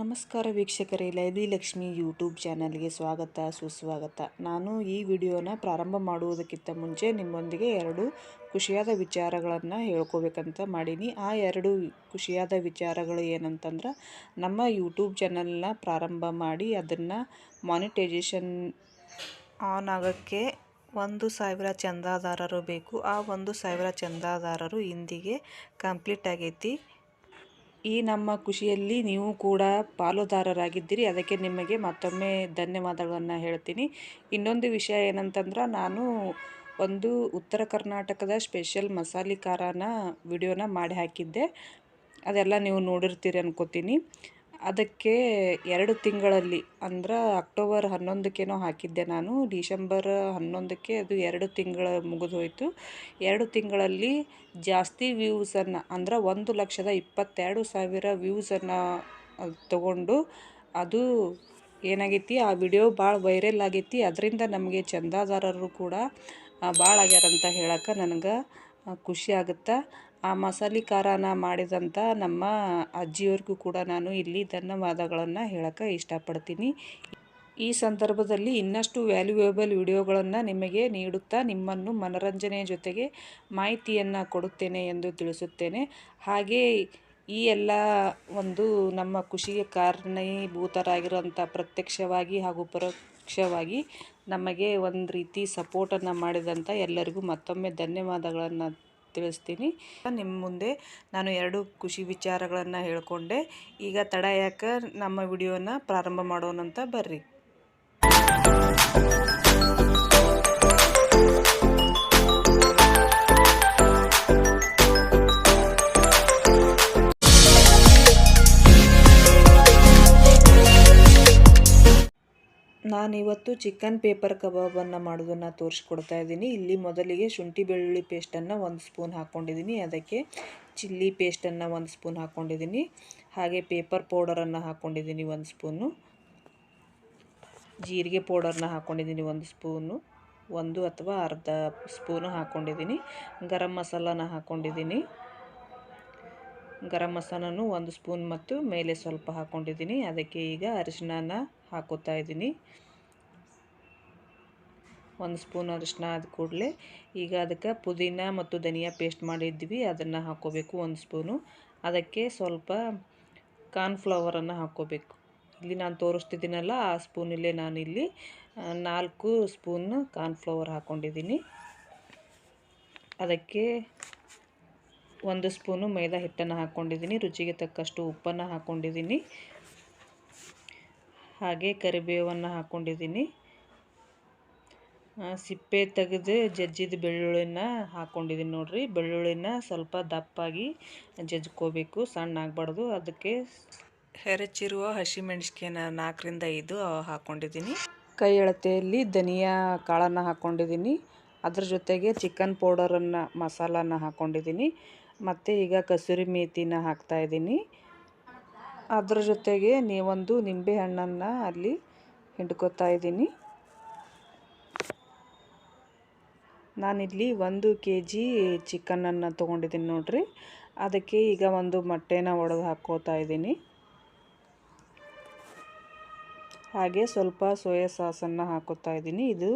ನಮಸ್ಕಾರ ವೀಕ್ಷಕರೇ ಲಕ್ಷ್ಮಿ ಯೂಟ್ಯೂಬ್ ಚಾನಲ್ಗೆ ಸ್ವಾಗತ, ಸುಸ್ವಾಗತ. ನಾನು ಈ ವಿಡಿಯೋನ ಪ್ರಾರಂಭ ಮಾಡುವುದಕ್ಕಿಂತ ಮುಂಚೆ ನಿಮ್ಮೊಂದಿಗೆ ಎರಡು ಖುಷಿಯಾದ ವಿಚಾರಗಳನ್ನು ಹೇಳ್ಕೋಬೇಕಂತ ಮಾಡೀನಿ. ಆ ಎರಡು ಖುಷಿಯಾದ ವಿಚಾರಗಳು ಏನಂತಂದ್ರೆ, ನಮ್ಮ ಯೂಟ್ಯೂಬ್ ಚಾನಲ್ನ ಪ್ರಾರಂಭ ಮಾಡಿ ಅದನ್ನು ಮಾನಿಟೈಜೇಷನ್ ಆನ್ ಆಗೋಕ್ಕೆ ಒಂದು ಸಾವಿರ ಚಂದಾದಾರರು ಬೇಕು. ಆ ಒಂದು ಸಾವಿರ ಚಂದಾದಾರರು ಇಂದಿಗೆ ಕಂಪ್ಲೀಟ್ ಆಗೈತಿ. ಈ ನಮ್ಮ ಖುಷಿಯಲ್ಲಿ ನೀವು ಕೂಡ ಪಾಲುದಾರರಾಗಿದ್ದೀರಿ. ಅದಕ್ಕೆ ನಿಮಗೆ ಮತ್ತೊಮ್ಮೆ ಧನ್ಯವಾದಗಳನ್ನು ಹೇಳ್ತೀನಿ. ಇನ್ನೊಂದು ವಿಷಯ ಏನಂತಂದ್ರೆ, ನಾನು ಒಂದು ಉತ್ತರ ಕರ್ನಾಟಕದ ಸ್ಪೆಷಲ್ ಮಸಾಲೆ ಖಾರನ ವಿಡಿಯೋನ ಮಾಡಿ ಹಾಕಿದ್ದೆ. ಅದೆಲ್ಲ ನೀವು ನೋಡಿರ್ತೀರಿ ಅನ್ಕೋತೀನಿ. ಅದಕ್ಕೆ ಎರಡು ತಿಂಗಳಲ್ಲಿ, ಅಂದ್ರೆ ಅಕ್ಟೋಬರ್ ಹನ್ನೊಂದಕ್ಕೇನೋ ಹಾಕಿದ್ದೆ ನಾನು ಡಿಸೆಂಬರ್ ಹನ್ನೊಂದಕ್ಕೆ ಅದು ಎರಡು ತಿಂಗಳ ಮುಗಿದೋಯ್ತು. ಎರಡು ತಿಂಗಳಲ್ಲಿ ಜಾಸ್ತಿ ವ್ಯೂಸನ್ನು ಅಂದ್ರೆ ಒಂದು ಲಕ್ಷದ ಇಪ್ಪತ್ತೆರಡು ಸಾವಿರ ವ್ಯೂಸನ್ನು ತಗೊಂಡು, ಅದು ಏನಾಗೈತಿ, ಆ ವಿಡಿಯೋ ಭಾಳ ವೈರಲ್ ಆಗೈತಿ. ಅದರಿಂದ ನಮಗೆ ಚಂದಾದಾರರು ಕೂಡ ಭಾಳ ಆಗ್ಯಾರಂತ ಹೇಳಕ್ಕೆ ನನಗೆ ಖುಷಿ ಆಗುತ್ತೆ. ಆ ಮಸಾಲೆ ಖಾರನ ಮಾಡಿದಂಥ ನಮ್ಮ ಅಜ್ಜಿಯವ್ರಿಗೂ ಕೂಡ ನಾನು ಇಲ್ಲಿ ಧನ್ಯವಾದಗಳನ್ನು ಹೇಳೋಕ್ಕೆ ಇಷ್ಟಪಡ್ತೀನಿ. ಈ ಸಂದರ್ಭದಲ್ಲಿ ಇನ್ನಷ್ಟು ವ್ಯಾಲ್ಯೂಯೇಬಲ್ ವಿಡಿಯೋಗಳನ್ನು ನಿಮಗೆ ನೀಡುತ್ತಾ ನಿಮ್ಮನ್ನು ಮನರಂಜನೆಯ ಜೊತೆಗೆ ಮಾಹಿತಿಯನ್ನು ಕೊಡುತ್ತೇನೆ ಎಂದು ತಿಳಿಸುತ್ತೇನೆ. ಹಾಗೆ ಈ ಎಲ್ಲ ಒಂದು ನಮ್ಮ ಖುಷಿಗೆ ಕಾರಣೀಭೂತರಾಗಿರುವಂಥ ಪ್ರತ್ಯಕ್ಷವಾಗಿ ಹಾಗೂ ಪರೋಕ್ಷವಾಗಿ ನಮಗೆ ಒಂದು ರೀತಿ ಸಪೋರ್ಟನ್ನು ಮಾಡಿದಂಥ ಎಲ್ಲರಿಗೂ ಮತ್ತೊಮ್ಮೆ ಧನ್ಯವಾದಗಳನ್ನು ತಿಳಿಸ್ತೀನಿ. ನಿಮ್ಮ ಮುಂದೆ ನಾನು ಎರಡು ಖುಷಿ ವಿಚಾರಗಳನ್ನು ಹೇಳಿಕೊಂಡೆ. ಈಗ ತಡ ಯಾಕೆ ನಮ್ಮ ವಿಡಿಯೋನ ಪ್ರಾರಂಭ ಮಾಡೋಣಂತ ಬರ್ರಿ. ನಾನಿವತ್ತು ಚಿಕನ್ ಪೇಪರ್ ಕಬಾಬನ್ನು ಮಾಡೋದನ್ನು ತೋರಿಸ್ಕೊಡ್ತಾ ಇದ್ದೀನಿ. ಇಲ್ಲಿ ಮೊದಲಿಗೆ ಶುಂಠಿ ಬೆಳ್ಳುಳ್ಳಿ ಪೇಸ್ಟನ್ನು ಒಂದು ಸ್ಪೂನ್ ಹಾಕ್ಕೊಂಡಿದ್ದೀನಿ. ಅದಕ್ಕೆ ಚಿಲ್ಲಿ ಪೇಸ್ಟನ್ನು ಒಂದು ಸ್ಪೂನ್ ಹಾಕ್ಕೊಂಡಿದ್ದೀನಿ. ಹಾಗೆ ಪೇಪರ್ ಪೌಡರನ್ನು ಹಾಕ್ಕೊಂಡಿದ್ದೀನಿ ಒಂದು ಸ್ಪೂನು. ಜೀರಿಗೆ ಪೌಡರ್ನ ಹಾಕ್ಕೊಂಡಿದ್ದೀನಿ ಒಂದು ಸ್ಪೂನು. ಒಂದು ಅಥವಾ ಅರ್ಧ ಸ್ಪೂನು ಹಾಕ್ಕೊಂಡಿದ್ದೀನಿ. ಗರಂ ಮಸಾಲನ ಹಾಕ್ಕೊಂಡಿದ್ದೀನಿ. ಗರಂ ಮಸಾಲನೂ ಒಂದು ಸ್ಪೂನ್ ಮತ್ತು ಮೇಲೆ ಸ್ವಲ್ಪ ಹಾಕ್ಕೊಂಡಿದ್ದೀನಿ. ಅದಕ್ಕೆ ಈಗ ಅರಿಶಿನ ಹಾಕೋತಾ ಇದ್ದೀನಿ. ಒಂದು ಸ್ಪೂನ್ ಅರಿಶಿನ ಆದ ಕೂಡಲೇ ಈಗ ಅದಕ್ಕೆ ಪುದೀನ ಮತ್ತು ಧನಿಯಾ ಪೇಸ್ಟ್ ಮಾಡಿದ್ವಿ. ಅದನ್ನು ಹಾಕ್ಕೋಬೇಕು ಒಂದು ಸ್ಪೂನು. ಅದಕ್ಕೆ ಸ್ವಲ್ಪ ಕಾರ್ನ್ಫ್ಲವರನ್ನು ಹಾಕ್ಕೋಬೇಕು. ಇಲ್ಲಿ ನಾನು ತೋರಿಸ್ತಿದ್ದೀನಲ್ಲ, ಆ ಸ್ಪೂನಲ್ಲೇ ನಾನಿಲ್ಲಿ ನಾಲ್ಕು ಸ್ಪೂನ್ ಕಾರ್ನ್ಫ್ಲವರ್ ಹಾಕ್ಕೊಂಡಿದ್ದೀನಿ. ಅದಕ್ಕೆ ಒಂದು ಸ್ಪೂನು ಮೈದಾ ಹಿಟ್ಟನ್ನು ಹಾಕ್ಕೊಂಡಿದ್ದೀನಿ. ರುಚಿಗೆ ತಕ್ಕಷ್ಟು ಉಪ್ಪನ್ನು ಹಾಕ್ಕೊಂಡಿದ್ದೀನಿ. ಹಾಗೆ ಕರಿಬೇವನ್ನು ಹಾಕ್ಕೊಂಡಿದ್ದೀನಿ. ಸಿಪ್ಪೆ ತೆಗೆದು ಜಜ್ಜಿದ ಬೆಳ್ಳುಳ್ಳಿನ ಹಾಕ್ಕೊಂಡಿದ್ದೀನಿ ನೋಡಿರಿ. ಬೆಳ್ಳುಳ್ಳಿನ ಸ್ವಲ್ಪ ದಪ್ಪಾಗಿ ಜಜ್ಕೋಬೇಕು, ಸಣ್ಣ ಆಗಬಾರ್ದು. ಅದಕ್ಕೆ ಹೆರಚಿರುವ ಹಸಿಮೆಣ್ಸಿಕಾಯಿನ ನಾಲ್ಕರಿಂದ ಐದು ಹಾಕ್ಕೊಂಡಿದ್ದೀನಿ ಕೈ ಅಳತೆಯಲ್ಲಿ ಧನಿಯಾ ಕಾಳನ್ನು ಹಾಕ್ಕೊಂಡಿದ್ದೀನಿ ಅದ್ರ ಜೊತೆಗೆ ಚಿಕನ್ ಪೌಡರನ್ನು, ಮಸಾಲಾನ ಹಾಕ್ಕೊಂಡಿದ್ದೀನಿ ಮತ್ತು ಈಗ ಕಸೂರಿ ಮೇಥಿನ ಹಾಕ್ತಾಯಿದ್ದೀನಿ ಅದ್ರ ಜೊತೆಗೆ ನೀವೊಂದು ನಿಂಬೆ ಹಣ್ಣನ್ನು ಅಲ್ಲಿ ಹಿಂಡ್ಕೋತಾ ಇದ್ದೀನಿ ನಾನಿಲ್ಲಿ ಒಂದು ಕೆ ಜಿ ಚಿಕನನ್ನು ತೊಗೊಂಡಿದ್ದೀನಿ ನೋಡಿರಿ. ಅದಕ್ಕೆ ಈಗ ಒಂದು ಮೊಟ್ಟೆನ ಒಡೆದು ಹಾಕ್ಕೋತಾ ಇದ್ದೀನಿ. ಹಾಗೆ ಸ್ವಲ್ಪ ಸೋಯಾ ಸಾಸನ್ನು ಹಾಕೋತಾ ಇದ್ದೀನಿ. ಇದು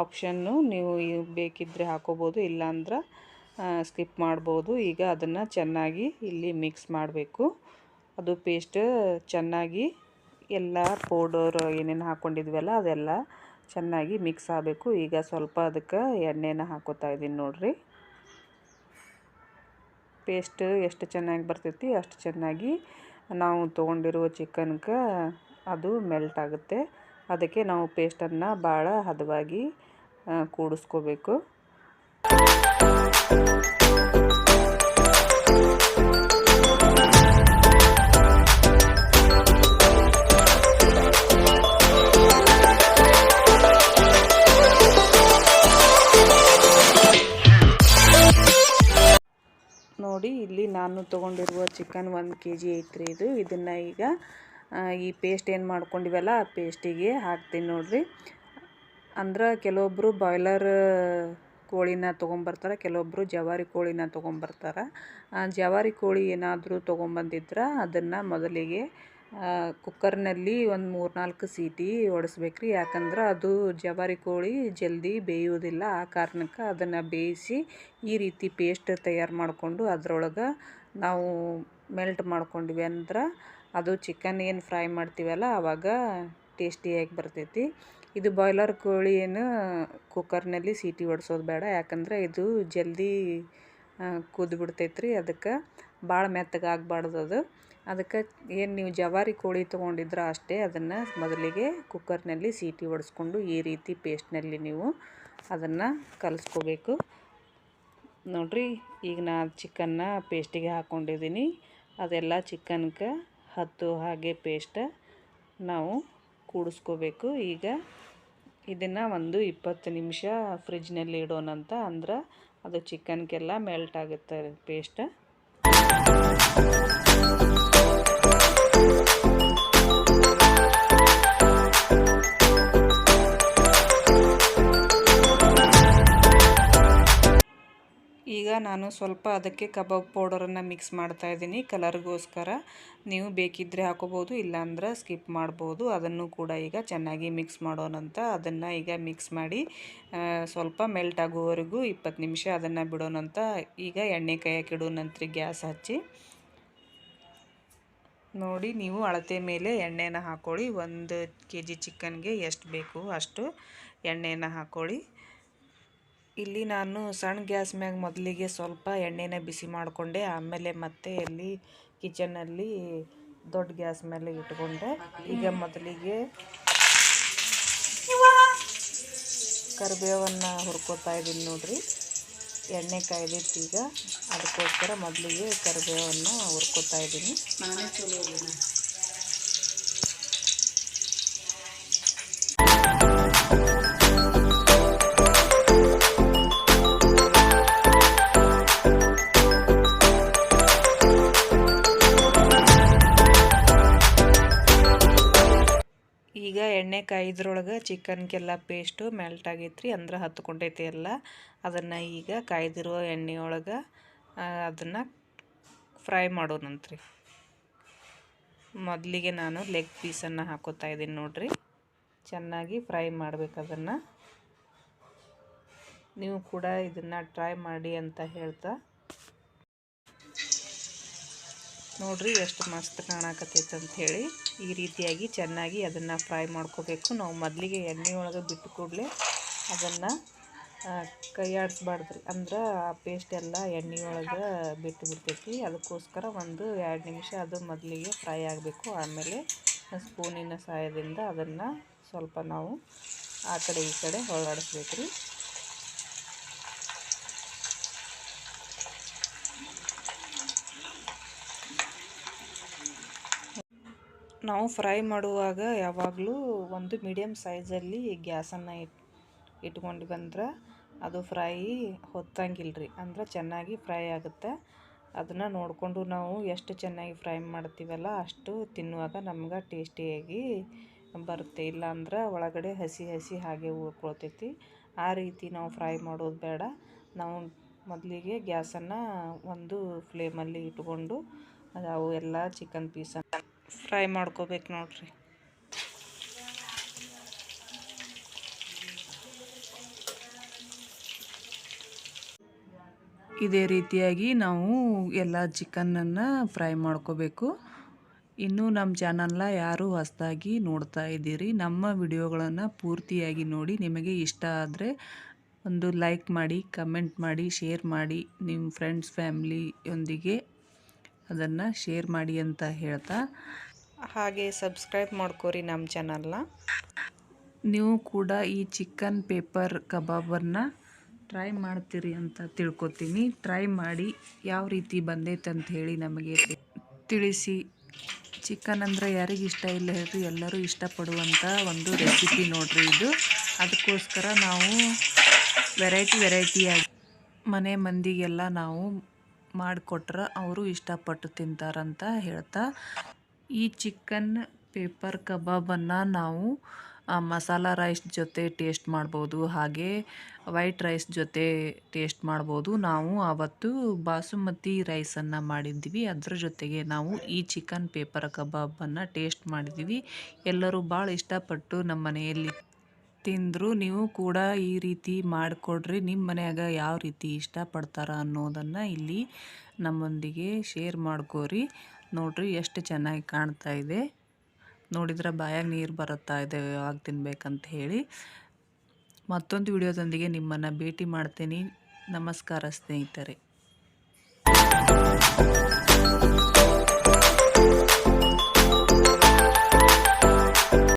ಆಪ್ಷನ್ನು ನೀವು ಬೇಕಿದ್ದರೆ ಹಾಕೋಬೋದು ಇಲ್ಲಾಂದ್ರೆ ಸ್ಕಿಪ್ ಮಾಡ್ಬೋದು. ಈಗ ಅದನ್ನು ಚೆನ್ನಾಗಿ ಇಲ್ಲಿ ಮಿಕ್ಸ್ ಮಾಡಬೇಕು. ಅದು ಪೇಸ್ಟ್ ಚೆನ್ನಾಗಿ ಎಲ್ಲ ಪೌಡರ್ ಏನೇನು ಹಾಕ್ಕೊಂಡಿದ್ವಲ್ಲ ಅದೆಲ್ಲ ಚೆನ್ನಾಗಿ ಮಿಕ್ಸ್ ಆಗಬೇಕು. ಈಗ ಸ್ವಲ್ಪ ಅದಕ್ಕೆ ಎಣ್ಣೆನ ಹಾಕೋತಾ ಇದ್ದೀನಿ ನೋಡಿರಿ. ಪೇಸ್ಟ್ ಎಷ್ಟು ಚೆನ್ನಾಗಿ ಬರ್ತೈತಿ ಅಷ್ಟು ಚೆನ್ನಾಗಿ ನಾವು ತೊಗೊಂಡಿರುವ ಚಿಕನ್ಗೆ ಅದು ಮೆಲ್ಟ್ ಆಗುತ್ತೆ. ಅದಕ್ಕೆ ನಾವು ಪೇಸ್ಟನ್ನು ಭಾಳ ಹದವಾಗಿ ಕೂಡಿಸ್ಕೋಬೇಕು. ಇಲ್ಲಿ ನಾನು ತೊಗೊಂಡಿರುವ ಚಿಕನ್ ಒಂದು ಕೆ ಜಿ ಐತ್ರಿ ಇದು. ಇದನ್ನು ಈಗ ಈ ಪೇಸ್ಟ್ ಏನು ಮಾಡ್ಕೊಂಡಿವಲ್ಲ, ಆ ಪೇಸ್ಟಿಗೆ ಹಾಕ್ತೀನಿ ನೋಡಿರಿ. ಅಂದ್ರೆ ಕೆಲವೊಬ್ಬರು ಬಾಯ್ಲರ್ ಕೋಳಿನ ತೊಗೊಂಬರ್ತಾರೆ ಕೆಲವೊಬ್ಬರು ಜವಾರಿ ಕೋಳಿನ ತೊಗೊಂಬರ್ತಾರೆ. ಜವಾರಿ ಕೋಳಿ ಏನಾದರೂ ತೊಗೊಂಬಂದಿದ್ರೆ, ಅದನ್ನು ಮೊದಲಿಗೆ ಕುಕ್ಕರ್ನಲ್ಲಿ ಒಂದು ಮೂರು ನಾಲ್ಕು ಸೀಟಿ ಹೊಡೆಸ್ಬೇಕು ರೀ ಯಾಕಂದ್ರೆ ಅದು ಜವಾರಿ ಕೋಳಿ ಜಲ್ದಿ ಬೇಯುವುದಿಲ್ಲ. ಆ ಕಾರಣಕ್ಕೆ ಅದನ್ನು ಬೇಯಿಸಿ ಈ ರೀತಿ ಪೇಸ್ಟ್ ತಯಾರು ಮಾಡಿಕೊಂಡು ಅದರೊಳಗೆ ನಾವು ಮೆಲ್ಟ್ ಮಾಡ್ಕೊಂಡ್ವಿ ಅಂದ್ರೆ ಅದು ಚಿಕನ್ ಏನು ಫ್ರೈ ಮಾಡ್ತೀವಲ್ಲ ಆವಾಗ ಟೇಸ್ಟಿಯಾಗಿ ಬರ್ತೈತಿ. ಇದು ಬಾಯ್ಲರ್ ಕೋಳಿ ಏನು ಕುಕ್ಕರ್ನಲ್ಲಿ ಸೀಟಿ ಹೊಡ್ಸೋದು ಬೇಡ. ಯಾಕಂದ್ರೆ ಇದು ಜಲ್ದಿ ಕುದ್ದು ಬಿಡ್ತೈತೆ ರೀ ಅದಕ್ಕೆ ಭಾಳ ಮೆತ್ತಗೆ ಆಗಬಾರ್ದು ಅದು ಅದಕ್ಕೆ ಏನು ನೀವು ಜವಾರಿ ಕೋಳಿ ತೊಗೊಂಡಿದ್ರೆ ಅಷ್ಟೇ, ಅದನ್ನು ಮೊದಲಿಗೆ ಕುಕ್ಕರ್ನಲ್ಲಿ ಸೀಟಿ ಹೊಡೆಸ್ಕೊಂಡು ಈ ರೀತಿ ಪೇಸ್ಟ್ನಲ್ಲಿ ನೀವು ಅದನ್ನು ಕಲಿಸ್ಕೋಬೇಕು. ನೋಡಿರಿ, ಈಗ ನಾ ಚಿಕನ್ನ ಪೇಸ್ಟಿಗೆ ಹಾಕ್ಕೊಂಡಿದ್ದೀನಿ ಅದೆಲ್ಲ ಚಿಕನ್ಗೆ ಹತ್ತು ಹಾಗೆ ಪೇಸ್ಟ್ ನಾವು ಕೂಡಿಸ್ಕೋಬೇಕು. ಈಗ ಇದನ್ನು ಒಂದು ಇಪ್ಪತ್ತು ನಿಮಿಷ ಫ್ರಿಜ್ನಲ್ಲಿ ಇಡೋಣಂತ ಅಂದ್ರೆ ಅದು ಚಿಕನ್ಗೆಲ್ಲ ಮೆಲ್ಟ್ ಆಗುತ್ತೆ ಪೇಸ್ಟ್. ನಾನು ಸ್ವಲ್ಪ ಅದಕ್ಕೆ ಕಬಾಬ್ ಪೌಡರನ್ನು ಮಿಕ್ಸ್ ಮಾಡ್ತಾ ಇದ್ದೀನಿ ಕಲರ್ಗೋಸ್ಕರ. ನೀವು ಬೇಕಿದ್ದರೆ ಹಾಕೋಬೋದು, ಇಲ್ಲಾಂದ್ರೆ ಸ್ಕಿಪ್ ಮಾಡ್ಬೋದು. ಅದನ್ನು ಕೂಡ ಈಗ ಚೆನ್ನಾಗಿ ಮಿಕ್ಸ್ ಮಾಡೋಣಂತ ಅದನ್ನು ಈಗ ಮಿಕ್ಸ್ ಮಾಡಿ ಸ್ವಲ್ಪ ಮೆಲ್ಟ್ ಆಗುವವರೆಗೂ ಇಪ್ಪತ್ತು ನಿಮಿಷ ಅದನ್ನು ಬಿಡೋಣಂತ ಈಗ ಎಣ್ಣೆ ಕಾಯಕ್ಕೆ ನಂತರ ಗ್ಯಾಸ್ ಹಚ್ಚಿ, ನೋಡಿ ನೀವು ಅಳತೆ ಮೇಲೆ ಎಣ್ಣೆನ ಹಾಕ್ಕೊಳ್ಳಿ ಒಂದು ಕೆ ಜಿ ಚಿಕನ್ಗೆ ಎಷ್ಟು ಬೇಕು ಅಷ್ಟು ಎಣ್ಣೆನ ಹಾಕ್ಕೊಳ್ಳಿ ಇಲ್ಲಿ ನಾನು ಸಣ್ಣ ಗ್ಯಾಸ್ ಮ್ಯಾಗ ಮೊದಲಿಗೆ ಸ್ವಲ್ಪ ಎಣ್ಣೆನ ಬಿಸಿ ಮಾಡಿಕೊಂಡೆ. ಆಮೇಲೆ ಮತ್ತೆ ಇಲ್ಲಿ ಕಿಚನಲ್ಲಿ ದೊಡ್ಡ ಗ್ಯಾಸ್ ಮೇಲೆ ಇಟ್ಕೊಂಡೆ. ಈಗ ಮೊದಲಿಗೆ ಕರಿಬೇವನ್ನು ಹುರ್ಕೋತಾ ಇದ್ದೀನಿ ನೋಡ್ರಿ. ಎಣ್ಣೆ ಕಾಯ್ದಿತ್ತು ಈಗ. ಅದಕ್ಕೋಸ್ಕರ ಮೊದಲಿಗೆ ಕರಿಬೇವನ್ನು ಹುರ್ಕೋತಾ ಇದ್ದೀನಿ ಈಗ ಎಣ್ಣೆ ಕಾಯ್ದ್ರೊಳಗೆ ಚಿಕನ್ಗೆಲ್ಲ ಪೇಸ್ಟು ಮೆಲ್ಟ್ ಆಗೈತೆ ರೀ ಅಂದ್ರೆ ಹತ್ಕೊಂಡೈತಿ ಎಲ್ಲ. ಅದನ್ನು ಈಗ ಕಾಯ್ದಿರೋ ಎಣ್ಣೆಯೊಳಗೆ ಅದನ್ನು ಫ್ರೈ ಮಾಡೋಣಂತ್ರಿ. ಮೊದಲಿಗೆ ನಾನು ಲೆಗ್ ಪೀಸನ್ನು ಹಾಕೋತಾ ಇದ್ದೀನಿ ನೋಡಿರಿ. ಚೆನ್ನಾಗಿ ಫ್ರೈ ಮಾಡಬೇಕು ಅದನ್ನು. ನೀವು ಕೂಡ ಇದನ್ನು ಟ್ರೈ ಮಾಡಿ ಅಂತ ಹೇಳ್ತಾ ನೋಡ್ರಿ ಎಷ್ಟು ಮಸ್ತ್ ಕಾಣಕತ್ತೈತೆ ಹೇಳಿ. ಈ ರೀತಿಯಾಗಿ ಚೆನ್ನಾಗಿ ಅದನ್ನು ಫ್ರೈ ಮಾಡ್ಕೋಬೇಕು. ನಾವು ಮೊದಲಿಗೆ ಎಣ್ಣೆ ಒಳಗೆ ಬಿಟ್ಟು ಕೂಡಲೇ ಅದನ್ನು ಕೈ ಆಡಿಸ್ಬಾರ್ದ್ರಿ ಅಂದ್ರೆ ಆ ಪೇಸ್ಟ್ ಎಲ್ಲ ಎಣ್ಣೆ ಒಳಗೆ ಬಿಟ್ಟು ಬಿಡ್ತೈತಿ. ಅದಕ್ಕೋಸ್ಕರ ಒಂದು ಎರಡು ನಿಮಿಷ ಅದು ಮೊದಲಿಗೆ ಫ್ರೈ ಆಗಬೇಕು. ಆಮೇಲೆ ಸ್ಪೂನಿನ ಸಹಾಯದಿಂದ ಅದನ್ನು ಸ್ವಲ್ಪ ನಾವು ಆ ಕಡೆ ಈ ಕಡೆ ಹೊಳಾಡಿಸ್ಬೇಕು ರೀ ನಾವು ಫ್ರೈ ಮಾಡುವಾಗ ಯಾವಾಗಲೂ ಒಂದು ಮೀಡಿಯಮ್ ಸೈಜಲ್ಲಿ ಗ್ಯಾಸನ್ನು ಇಟ್, ಇಟ್ಕೊಂಡು ಬಂದ್ರೆ ಅದು ಫ್ರೈ ಹೊತ್ತಂಗಿಲ್ಲ ರೀ ಅಂದ್ರೆ ಚೆನ್ನಾಗಿ ಫ್ರೈ ಆಗುತ್ತೆ. ಅದನ್ನು ನೋಡಿಕೊಂಡು ನಾವು ಎಷ್ಟು ಚೆನ್ನಾಗಿ ಫ್ರೈ ಮಾಡ್ತೀವಲ್ಲ ಅಷ್ಟು ತಿನ್ನುವಾಗ ನಮ್ಗೆ ಟೇಸ್ಟಿಯಾಗಿ ಬರುತ್ತೆ. ಇಲ್ಲಾಂದ್ರೆ ಒಳಗಡೆ ಹಸಿ ಹಸಿ ಹಾಗೆ ಉಳ್ಕೊಳ್ತೈತಿ. ಆ ರೀತಿ ನಾವು ಫ್ರೈ ಮಾಡೋದು ಬೇಡ. ನಾವು ಮೊದಲಿಗೆ ಗ್ಯಾಸನ್ನು ಒಂದು ಫ್ಲೇಮಲ್ಲಿ ಇಟ್ಕೊಂಡು ಅವು ಎಲ್ಲ ಚಿಕನ್ ಪೀಸನ್ನು ಫ್ರೈ ಮಾಡ್ಕೋಬೇಕು ನೋಡ್ರಿ. ಇದೇ ರೀತಿಯಾಗಿ ನಾವು ಎಲ್ಲ ಚಿಕನನ್ನು ಫ್ರೈ ಮಾಡ್ಕೋಬೇಕು. ಇನ್ನೂ ನಮ್ಮ ಚಾನಲ್ನ ಯಾರು ಹೊಸದಾಗಿ ನೋಡ್ತಾ ಇದ್ದೀರಿ, ನಮ್ಮ ವಿಡಿಯೋಗಳನ್ನು ಪೂರ್ತಿಯಾಗಿ ನೋಡಿ. ನಿಮಗೆ ಇಷ್ಟ ಆದರೆ ಒಂದು ಲೈಕ್ ಮಾಡಿ, ಕಮೆಂಟ್ ಮಾಡಿ, ಶೇರ್ ಮಾಡಿ. ನಿಮ್ಮ ಫ್ರೆಂಡ್ಸ್, ಫ್ಯಾಮ್ಲಿಯೊಂದಿಗೆ ಅದನ್ನು ಶೇರ್ ಮಾಡಿ ಅಂತ ಹೇಳ್ತಾ. ಹಾಗೆ ಸಬ್ಸ್ಕ್ರೈಬ್ ಮಾಡ್ಕೋರಿ ನಮ್ಮ ಚಾನಲ್ನ ನೀವು ಕೂಡ ಈ ಚಿಕನ್ ಪೇಪರ್ ಕಬಾಬನ್ನು ಟ್ರೈ ಮಾಡ್ತೀರಿ ಅಂತ ತಿಳ್ಕೊತೀನಿ. ಟ್ರೈ ಮಾಡಿ ಯಾವ ರೀತಿ ಬಂದೈತೆ ಅಂತ ಹೇಳಿ ನಮಗೆ ತಿಳಿಸಿ. ಚಿಕನ್ ಅಂದರೆ ಯಾರಿಗೆ ಇಷ್ಟ ಇಲ್ಲ ಹೇಳಿ ಎಲ್ಲರೂ ಇಷ್ಟಪಡುವಂಥ ಒಂದು ರೆಸಿಪಿ ನೋಡ್ರಿ ಇದು. ಅದಕ್ಕೋಸ್ಕರ ನಾವು ವೆರೈಟಿ ವೆರೈಟಿಯಾಗಿ ಮನೆ ಮಂದಿಗೆಲ್ಲ ನಾವು ಮಾಡಿಕೊಟ್ರೆ ಅವರು ಇಷ್ಟಪಟ್ಟು ತಿಂತಾರಂತ ಹೇಳ್ತಾ, ಈ ಚಿಕನ್ ಪೇಪರ್ ಕಬಾಬನ್ನು ನಾವು ಮಸಾಲ ರೈಸ್ ಜೊತೆ ಟೇಸ್ಟ್ ಮಾಡ್ಬೋದು, ಹಾಗೆ ವೈಟ್ ರೈಸ್ ಜೊತೆ ಟೇಸ್ಟ್ ಮಾಡ್ಬೋದು. ನಾವು ಆವತ್ತು ಬಾಸುಮತಿ ರೈಸನ್ನು ಮಾಡಿದ್ದೀವಿ. ಅದರ ಜೊತೆಗೆ ನಾವು ಈ ಚಿಕನ್ ಪೇಪರ್ ಕಬಾಬನ್ನು ಟೇಸ್ಟ್ ಮಾಡಿದ್ದೀವಿ. ಎಲ್ಲರೂ ಭಾಳ ಇಷ್ಟಪಟ್ಟು ನಮ್ಮ ಮನೆಯಲ್ಲಿ ತಿಂದರು ನೀವು ಕೂಡ ಈ ರೀತಿ ಮಾಡಿಕೊಡ್ರಿ. ನಿಮ್ಮ ಮನೆಯಾಗ ಯಾವ ರೀತಿ ಇಷ್ಟಪಡ್ತಾರ ಅನ್ನೋದನ್ನು ಇಲ್ಲಿ ನಮ್ಮೊಂದಿಗೆ ಶೇರ್ ಮಾಡ್ಕೋರಿ. ನೋಡ್ರಿ ಎಷ್ಟು ಚೆನ್ನಾಗಿ ಕಾಣ್ತಾ ಇದೆ. ನೋಡಿದ್ರೆ ಬಾಯಾಗ ನೀರು ಬರುತ್ತಾ ಇದೆ ಯಾವಾಗ ತಿನ್ಬೇಕಂತ ಹೇಳಿ. ಮತ್ತೊಂದು ವಿಡಿಯೋದೊಂದಿಗೆ ನಿಮ್ಮನ್ನು ಭೇಟಿ ಮಾಡ್ತೀನಿ. ನಮಸ್ಕಾರ ಸ್ನೇಹಿತರೆ.